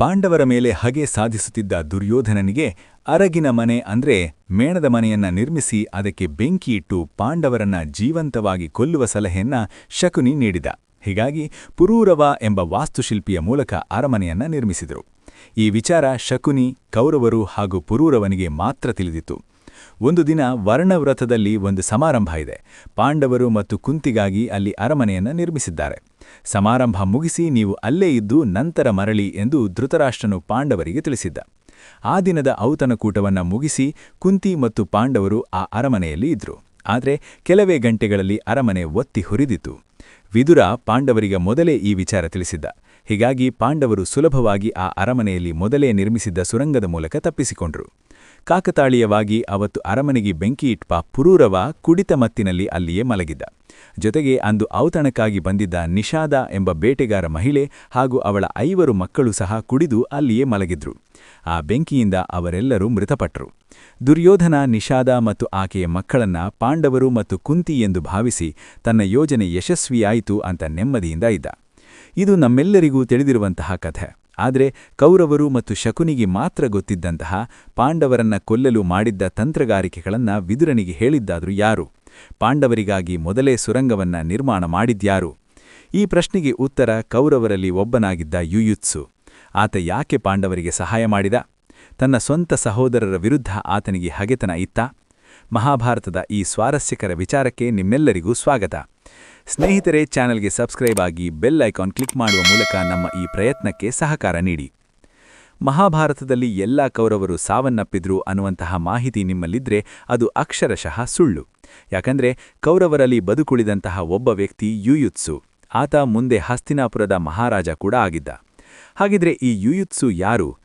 ಪಾಂಡವರ ಮೇಲೆ ಹಗೆ ಸಾಧಿಸುತ್ತಿದ್ದ ದುರ್ಯೋಧನನಿಗೆ ಅರಗಿನ ಮನೆ ಅಂದ್ರೆ ಮೇಣದ ಮನೆಯನ್ನ ನಿರ್ಮಿಸಿ ಅದಕ್ಕೆ ಬೆಂಕಿಯಿಟ್ಟು ಪಾಂಡವರನ್ನ ಜೀವಂತವಾಗಿ ಕೊಲ್ಲುವ ಸಲಹೆಯನ್ನ ಶಕುನಿ ನೀಡಿದ. ಹೀಗಾಗಿ ಪುರೂರವ ಎಂಬ ವಾಸ್ತುಶಿಲ್ಪಿಯ ಮೂಲಕ ಅರಮನೆಯನ್ನ ನಿರ್ಮಿಸಿದರು. ಈ ವಿಚಾರ ಶಕುನಿ, ಕೌರವರು ಹಾಗೂ ಪುರೂರವನಿಗೆ ಮಾತ್ರ ತಿಳಿದಿತ್ತು. ಒಂದು ದಿನ ವರ್ಣವ್ರತದಲ್ಲಿ ಒಂದು ಸಮಾರಂಭ ಇದೆ. ಪಾಂಡವರು ಮತ್ತು ಕುಂತಿಗಾಗಿ ಅಲ್ಲಿ ಅರಮನೆಯನ್ನು ನಿರ್ಮಿಸಿದ್ದಾರೆ. ಸಮಾರಂಭ ಮುಗಿಸಿ ನೀವು ಅಲ್ಲೇ ಇದ್ದು ನಂತರ ಮರಳಿ ಎಂದು ಧೃತರಾಷ್ಟ್ರನು ಪಾಂಡವರಿಗೆ ತಿಳಿಸಿದ್ದ. ಆ ದಿನದ ಔತಣಕೂಟವನ್ನು ಮುಗಿಸಿ ಕುಂತಿ ಮತ್ತು ಪಾಂಡವರು ಆ ಅರಮನೆಯಲ್ಲಿ ಇದ್ರು. ಆದರೆ ಕೆಲವೇ ಗಂಟೆಗಳಲ್ಲಿ ಅರಮನೆ ಒತ್ತಿ ಹುರಿದಿತು ವಿದುರ ಪಾಂಡವರಿಗೆ ಮೊದಲೇ ಈ ವಿಚಾರ ತಿಳಿಸಿದ್ದ. ಹೀಗಾಗಿ ಪಾಂಡವರು ಸುಲಭವಾಗಿ ಆ ಅರಮನೆಯಲ್ಲಿ ಮೊದಲೇ ನಿರ್ಮಿಸಿದ್ದ ಸುರಂಗದ ಮೂಲಕ ತಪ್ಪಿಸಿಕೊಂಡ್ರು. ಕಾಕತಾಳೀಯವಾಗಿ ಅವತ್ತು ಅರಮನೆಗೆ ಬೆಂಕಿ ಇಟ್ಪ ಪುರೂರವ ಕುಡಿತ ಮತ್ತಿನಲ್ಲಿ ಅಲ್ಲಿಯೇ ಮಲಗಿದ್ದ. ಜೊತೆಗೆ ಅಂದು ಔತಣಕ್ಕಾಗಿ ಬಂದಿದ್ದ ನಿಷಾದ ಎಂಬ ಬೇಟೆಗಾರ ಮಹಿಳೆ ಹಾಗೂ ಅವಳ ಐವರು ಮಕ್ಕಳು ಸಹ ಕುಡಿದು ಅಲ್ಲಿಯೇ ಮಲಗಿದ್ರು. ಆ ಬೆಂಕಿಯಿಂದ ಅವರೆಲ್ಲರೂ ಮೃತಪಟ್ಟರು ದುರ್ಯೋಧನ, ನಿಷಾದ ಮತ್ತು ಆಕೆಯ ಮಕ್ಕಳನ್ನ ಪಾಂಡವರು ಮತ್ತು ಕುಂತಿ ಎಂದು ಭಾವಿಸಿ ತನ್ನ ಯೋಜನೆ ಯಶಸ್ವಿಯಾಯಿತು ಅಂತ ನೆಮ್ಮದಿಯಿಂದ ಇದ್ದ. ಇದು ನಮ್ಮೆಲ್ಲರಿಗೂ ತಿಳಿದಿರುವಂತಹ ಕಥೆ. ಆದರೆ ಕೌರವರು ಮತ್ತು ಶಕುನಿಗೆ ಮಾತ್ರ ಗೊತ್ತಿದ್ದಂತಹ ಪಾಂಡವರನ್ನ ಕೊಲ್ಲಲು ಮಾಡಿದ್ದ ತಂತ್ರಗಾರಿಕೆಗಳನ್ನ ವಿದುರನಿಗೆ ಹೇಳಿದ್ದಾದರೂ ಯಾರು? ಪಾಂಡವರಿಗಾಗಿ ಮೊದಲೇ ಸುರಂಗವನ್ನ ನಿರ್ಮಾಣ ಮಾಡಿದ್ಯಾರು? ಈ ಪ್ರಶ್ನೆಗೆ ಉತ್ತರ ಕೌರವರಲ್ಲಿ ಒಬ್ಬನಾಗಿದ್ದ ಯುಯುತ್ಸು. ಆತ ಯಾಕೆ ಪಾಂಡವರಿಗೆ ಸಹಾಯ ಮಾಡಿದ? ತನ್ನ ಸ್ವಂತ ಸಹೋದರರ ವಿರುದ್ಧ ಆತನಿಗೆ ಹಗೆತನ ಇತ್ತ? ಮಹಾಭಾರತದ ಈ ಸ್ವಾರಸ್ಯಕರ ವಿಚಾರಕ್ಕೆ ನಿಮ್ಮೆಲ್ಲರಿಗೂ ಸ್ವಾಗತ. ಸ್ನೇಹಿತರೆ, ಚಾನೆಲ್ಗೆ ಸಬ್ಸ್ಕ್ರೈಬ್ ಆಗಿ ಬೆಲ್ ಐಕಾನ್ ಕ್ಲಿಕ್ ಮಾಡುವ ಮೂಲಕ ನಮ್ಮ ಈ ಪ್ರಯತ್ನಕ್ಕೆ ಸಹಕಾರ ನೀಡಿ. ಮಹಾಭಾರತದಲ್ಲಿ ಎಲ್ಲ ಕೌರವರು ಸಾವನ್ನಪ್ಪಿದ್ರು ಅನ್ನುವಂತಹ ಮಾಹಿತಿ ನಿಮ್ಮಲ್ಲಿದ್ರೆ ಅದು ಅಕ್ಷರಶಃ ಸುಳ್ಳು. ಯಾಕಂದ್ರೆ, ಕೌರವರಲ್ಲಿ ಬದುಕುಳಿದಂತಹ ಒಬ್ಬ ವ್ಯಕ್ತಿ ಯುಯುತ್ಸು. ಆತ ಮುಂದೆ ಹಸ್ತಿನಾಪುರದ ಮಹಾರಾಜ ಕೂಡ ಆಗಿದ್ದ. ಹಾಗಿದ್ರೆ ಈ ಯುಯುತ್ಸು ಯಾರು?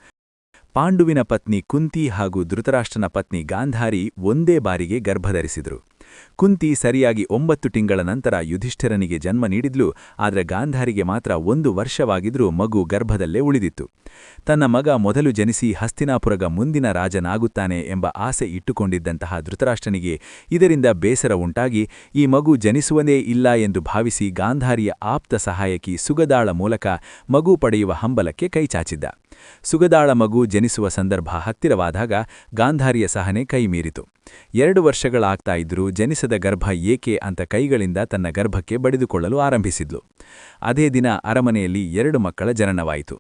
ಪಾಂಡುವಿನ ಪತ್ನಿ ಕುಂತಿ ಹಾಗೂ ಧೃತರಾಷ್ಟ್ರನ ಪತ್ನಿ ಗಾಂಧಾರಿ ಒಂದೇ ಬಾರಿಗೆ ಗರ್ಭಧರಿಸಿದರು. ಕುಂತಿ ಸರಿಯಾಗಿ ಒಂಬತ್ತು ತಿಂಗಳ ನಂತರ ಯುಧಿಷ್ಠಿರನಿಗೆ ಜನ್ಮ ನೀಡಿದ್ಲು, ಆದರೆ ಗಾಂಧಾರಿಗೆ ಮಾತ್ರ ಒಂದು ವರ್ಷವಾಗಿದ್ರೂ ಮಗು ಗರ್ಭದಲ್ಲೇ ಉಳಿದಿತ್ತು. ತನ್ನ ಮಗ ಮೊದಲು ಜನಿಸಿ ಹಸ್ತಿನಾಪುರಗ ಮುಂದಿನ ರಾಜನಾಗುತ್ತಾನೆ ಎಂಬ ಆಸೆ ಇಟ್ಟುಕೊಂಡಿದ್ದಂತಹ ಧೃತರಾಷ್ಟ್ರನಿಗೆ ಇದರಿಂದ ಬೇಸರ ಉಂಟಾಗಿ, ಈ ಮಗು ಜನಿಸುವುದೇ ಇಲ್ಲ ಎಂದು ಭಾವಿಸಿ ಗಾಂಧಾರಿಯ ಆಪ್ತ ಸಹಾಯಕಿ ಸುಗದಾಳ ಮೂಲಕ ಮಗು ಪಡೆಯುವ ಹಂಬಲಕ್ಕೆ ಕೈಚಾಚಿದ್ದ. ಸುಗದಾಳ ಮಗು ಜನಿಸುವ ಸಂದರ್ಭ ಹತ್ತಿರವಾದಾಗ ಗಾಂಧಾರಿಯ ಸಹನೆ ಕೈಮೀರಿತು. ಎರಡು ವರ್ಷಗಳಾಗ್ತಾ ಇದ್ರೂ ಜನಿಸದ ಗರ್ಭ ಏಕೆ ಅಂತ ಕೈಗಳಿಂದ ತನ್ನ ಗರ್ಭಕ್ಕೆ ಬಡಿದುಕೊಳ್ಳಲು ಆರಂಭಿಸಿದ್ಲು. ಅದೇ ದಿನ ಅರಮನೆಯಲ್ಲಿ ಎರಡು ಮಕ್ಕಳ ಜನನವಾಯಿತು.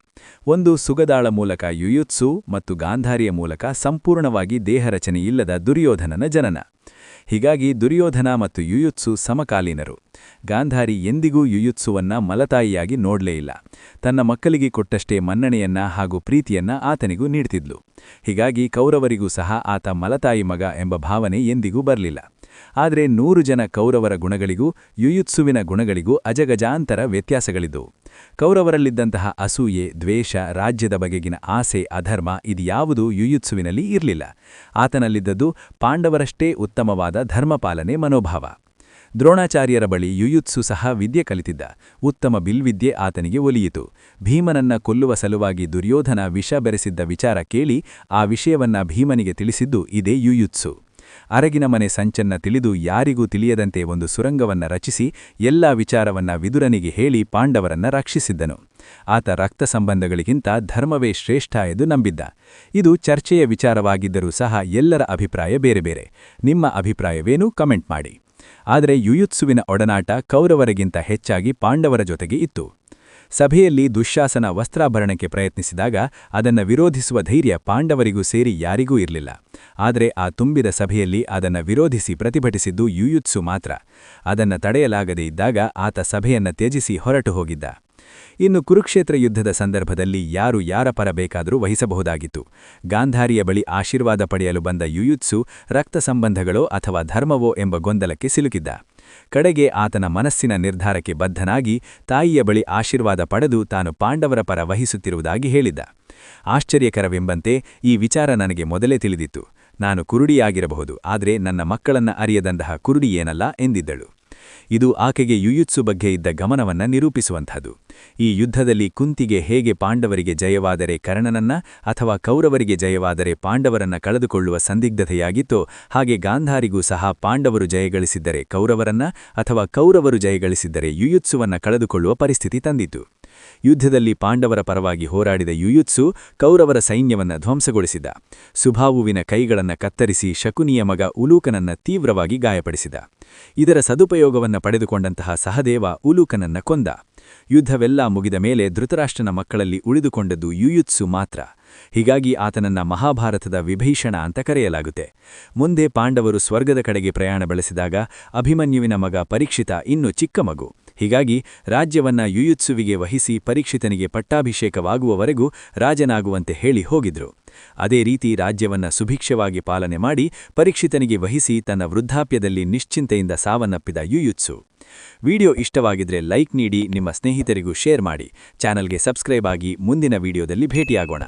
ಒಂದು ಸುಗದಾಳ ಮೂಲಕ ಯುಯುತ್ಸು ಮತ್ತು ಗಾಂಧಾರಿಯ ಮೂಲಕ ಸಂಪೂರ್ಣವಾಗಿ ದೇಹರಚನೆಯಿಲ್ಲದ ದುರ್ಯೋಧನನ ಜನನ. ಹೀಗಾಗಿ ದುರ್ಯೋಧನ ಮತ್ತು ಯುಯುತ್ಸು ಸಮಕಾಲೀನರು. ಗಾಂಧಾರಿ ಎಂದಿಗೂ ಯುಯುತ್ಸುವನ್ನ ಮಲತಾಯಿಯಾಗಿ ನೋಡಲೇ ಇಲ್ಲ. ತನ್ನ ಮಕ್ಕಳಿಗೆ ಕೊಟ್ಟಷ್ಟೇ ಮನ್ನಣೆಯನ್ನ ಹಾಗೂ ಪ್ರೀತಿಯನ್ನ ಆತನಿಗೂ ನೀಡ್ತಿದ್ಲು. ಹೀಗಾಗಿ ಕೌರವರಿಗೂ ಸಹ ಆತ ಮಲತಾಯಿ ಮಗ ಎಂಬ ಭಾವನೆ ಎಂದಿಗೂ ಬರಲಿಲ್ಲ. ಆದರೆ ನೂರು ಜನ ಕೌರವರ ಗುಣಗಳಿಗೂ, ಯುಯುತ್ಸುವಿನ ಗುಣಗಳಿಗೂ ಅಜಗಜಾಂತರ ವ್ಯತ್ಯಾಸಗಳಿದ್ದವು ಕೌರವರಲ್ಲಿದ್ದಂತಹ ಅಸೂಯೆ, ದ್ವೇಷ, ರಾಜ್ಯದ ಬಗೆಗಿನ ಆಸೆ, ಅಧರ್ಮ ಇದ್ಯಾವುದೂ ಯುಯುತ್ಸುವಿನಲ್ಲಿ ಇರಲಿಲ್ಲ. ಆತನಲ್ಲಿದ್ದದ್ದು ಪಾಂಡವರಷ್ಟೇ ಉತ್ತಮವಾದ ಧರ್ಮಪಾಲನೆ ಮನೋಭಾವ. ದ್ರೋಣಾಚಾರ್ಯರ ಬಳಿ ಯುಯುತ್ಸು ಸಹ ವಿದ್ಯೆ ಕಲಿತಿದ್ದ. ಉತ್ತಮ ಬಿಲ್ವಿದ್ಯೆ ಆತನಿಗೆ ಒಲಿಯಿತು. ಭೀಮನನ್ನ ಕೊಲ್ಲುವ ಸಲುವಾಗಿ ದುರ್ಯೋಧನ ವಿಷ ಬೆರೆಸಿದ್ದ ವಿಚಾರ ಕೇಳಿ ಆ ವಿಷಯವನ್ನ ಭೀಮನಿಗೆ ತಿಳಿಸಿದ್ದು ಇದೇ ಯುಯುತ್ಸು. ಅರಗಿನ ಮನೆ ಸಂಚನ್ನ ತಿಳಿದು ಯಾರಿಗೂ ತಿಳಿಯದಂತೆ ಒಂದು ಸುರಂಗವನ್ನ ರಚಿಸಿ ಎಲ್ಲ ವಿಚಾರವನ್ನ ವಿದುರನಿಗೆ ಹೇಳಿ ಪಾಂಡವರನ್ನ ರಕ್ಷಿಸಿದ್ದನು. ಆತ ರಕ್ತ ಸಂಬಂಧಗಳಿಗಿಂತ ಧರ್ಮವೇ ಶ್ರೇಷ್ಠ ಎಂದು ನಂಬಿದ್ದ. ಇದು ಚರ್ಚೆಯ ವಿಚಾರವಾಗಿದ್ದರೂ ಸಹ ಎಲ್ಲರ ಅಭಿಪ್ರಾಯ ಬೇರೆ ಬೇರೆ. ನಿಮ್ಮ ಅಭಿಪ್ರಾಯವೇನೂ ಕಮೆಂಟ್ ಮಾಡಿ. ಆದರೆ ಯುಯುತ್ಸುವಿನ ಒಡನಾಟ ಕೌರವರಿಗಿಂತ ಹೆಚ್ಚಾಗಿ ಪಾಂಡವರ ಜೊತೆಗೆ ಇತ್ತು. ಸಭೆಯಲ್ಲಿ ದುಶ್ಯಾಸನ ವಸ್ತ್ರಾಭರಣಕ್ಕೆ ಪ್ರಯತ್ನಿಸಿದಾಗ ಅದನ್ನು ವಿರೋಧಿಸುವ ಧೈರ್ಯ ಪಾಂಡವರಿಗೂ ಸೇರಿ ಯಾರಿಗೂ ಇರಲಿಲ್ಲ. ಆದರೆ ಆ ತುಂಬಿದ ಸಭೆಯಲ್ಲಿ ಅದನ್ನು ವಿರೋಧಿಸಿ ಪ್ರತಿಭಟಿಸಿದ್ದು ಯುಯುತ್ಸು ಮಾತ್ರ. ಅದನ್ನು ತಡೆಯಲಾಗದೇ ಇದ್ದಾಗ ಆತ ಸಭೆಯನ್ನು ತ್ಯಜಿಸಿ ಹೊರಟು ಹೋಗಿದ್ದ. ಇನ್ನು ಕುರುಕ್ಷೇತ್ರ ಯುದ್ಧದ ಸಂದರ್ಭದಲ್ಲಿ ಯಾರು ಯಾರ ಪರ ಬೇಕಾದರೂ ವಹಿಸಬಹುದಾಗಿತ್ತು. ಗಾಂಧಾರಿಯ ಬಳಿ ಆಶೀರ್ವಾದ ಪಡೆಯಲು ಬಂದ ಯುಯುತ್ಸು ರಕ್ತ ಸಂಬಂಧಗಳೋ ಅಥವಾ ಧರ್ಮವೋ ಎಂಬ ಗೊಂದಲಕ್ಕೆ ಸಿಲುಕಿದ್ದ. ಕಡೆಗೆ ಆತನ ಮನಸ್ಸಿನ ನಿರ್ಧಾರಕ್ಕೆ ಬದ್ಧನಾಗಿ ತಾಯಿಯ ಬಳಿ ಆಶೀರ್ವಾದ ಪಡೆದು ತಾನು ಪಾಂಡವರ ಪರ ವಹಿಸುತ್ತಿರುವುದಾಗಿ ಹೇಳಿದ್ದ ಆಶ್ಚರ್ಯಕರವೆಂಬಂತೆ ಈ ವಿಚಾರ ನನಗೆ ಮೊದಲೇ ತಿಳಿದಿತ್ತು. ನಾನು ಕುರುಡಿಯಾಗಿರಬಹುದು, ಆದರೆ ನನ್ನ ಮಕ್ಕಳನ್ನ ಅರಿಯದಂತಹ ಕುರುಡಿಯೇನಲ್ಲ ಎಂದಿದ್ದಳು. ಇದು ಆಕೆಗೆ ಯುಯುತ್ಸು ಬಗ್ಗೆ ಇದ್ದ ಗಮನವನ್ನ ನಿರೂಪಿಸುವಂಥದ್ದು. ಈ ಯುದ್ಧದಲ್ಲಿ ಕುಂತಿಗೆ ಹೇಗೆ ಪಾಂಡವರಿಗೆ ಜಯವಾದರೆ ಕರ್ಣನನ್ನ ಅಥವಾ ಕೌರವರಿಗೆ ಜಯವಾದರೆ ಪಾಂಡವರನ್ನ ಕಳೆದುಕೊಳ್ಳುವ ಸಂದಿಗ್ಧತೆಯಾಗಿತ್ತೋ, ಹಾಗೆ ಗಾಂಧಾರಿಗೂ ಸಹ ಪಾಂಡವರು ಜಯಗಳಿಸಿದ್ದರೆ ಕೌರವರನ್ನ ಅಥವಾ ಕೌರವರು ಜಯಗಳಿಸಿದ್ದರೆ ಯುಯುತ್ಸುವನ್ನ ಕಳೆದುಕೊಳ್ಳುವ ಪರಿಸ್ಥಿತಿ ತಂದಿತು. ಯುದ್ಧದಲ್ಲಿ ಪಾಂಡವರ ಪರವಾಗಿ ಹೋರಾಡಿದ ಯುಯುತ್ಸು ಕೌರವರ ಸೈನ್ಯವನ್ನ ಧ್ವಂಸಗೊಳಿಸಿದ. ಸುಭಾವುವಿನ ಕೈಗಳನ್ನ ಕತ್ತರಿಸಿ ಶಕುನಿಯ ಮಗ ಉಲೂಕನನ್ನ ತೀವ್ರವಾಗಿ ಗಾಯಪಡಿಸಿದ. ಇದರ ಸದುಪಯೋಗವನ್ನ ಪಡೆದುಕೊಂಡಂತಹ ಸಹದೇವ ಉಲೂಕನನ್ನ ಕೊಂದ. ಯುದ್ಧವೆಲ್ಲ ಮುಗಿದ ಮೇಲೆ ಧೃತರಾಷ್ಟ್ರನ ಮಕ್ಕಳಲ್ಲಿ ಉಳಿದುಕೊಂಡದ್ದು ಯುಯುತ್ಸು ಮಾತ್ರ. ಹೀಗಾಗಿ ಆತನನ್ನ ಮಹಾಭಾರತದ ವಿಭೀಷಣ ಅಂತ ಕರೆಯಲಾಗುತ್ತೆ. ಮುಂದೆ ಪಾಂಡವರು ಸ್ವರ್ಗದ ಕಡೆಗೆ ಪ್ರಯಾಣ ಬೆಳೆಸಿದಾಗ ಅಭಿಮನ್ಯುವಿನ ಮಗ ಪರೀಕ್ಷಿತ ಇನ್ನು ಚಿಕ್ಕ ಮಗು. ಹೀಗಾಗಿ ರಾಜ್ಯವನ್ನ ಯುಯುತ್ಸುವಿಗೆ ವಹಿಸಿ ಪರೀಕ್ಷಿತನಿಗೆ ಪಟ್ಟಾಭಿಷೇಕವಾಗುವವರೆಗೂ ರಾಜನಾಗುವಂತೆ ಹೇಳಿ ಹೋಗಿದ್ರು. ಅದೇ ರೀತಿ ರಾಜ್ಯವನ್ನ ಸುಭಿಕ್ಷವಾಗಿ ಪಾಲನೆ ಮಾಡಿ ಪರೀಕ್ಷಿತನಿಗೆ ವಹಿಸಿ ತನ್ನ ವೃದ್ಧಾಪ್ಯದಲ್ಲಿ ನಿಶ್ಚಿಂತೆಯಿಂದ ಸಾವನ್ನಪ್ಪಿದ ಯುಯುತ್ಸು. ವಿಡಿಯೋ ಇಷ್ಟವಾಗಿದ್ರೆ ಲೈಕ್ ನೀಡಿ, ನಿಮ್ಮ ಸ್ನೇಹಿತರಿಗೂ ಶೇರ್ ಮಾಡಿ. ಚಾನಲ್ಗೆ ಸಬ್ಸ್ಕ್ರೈಬ್ ಆಗಿ ಮುಂದಿನ ವಿಡಿಯೋದಲ್ಲಿ ಭೇಟಿಯಾಗೋಣ.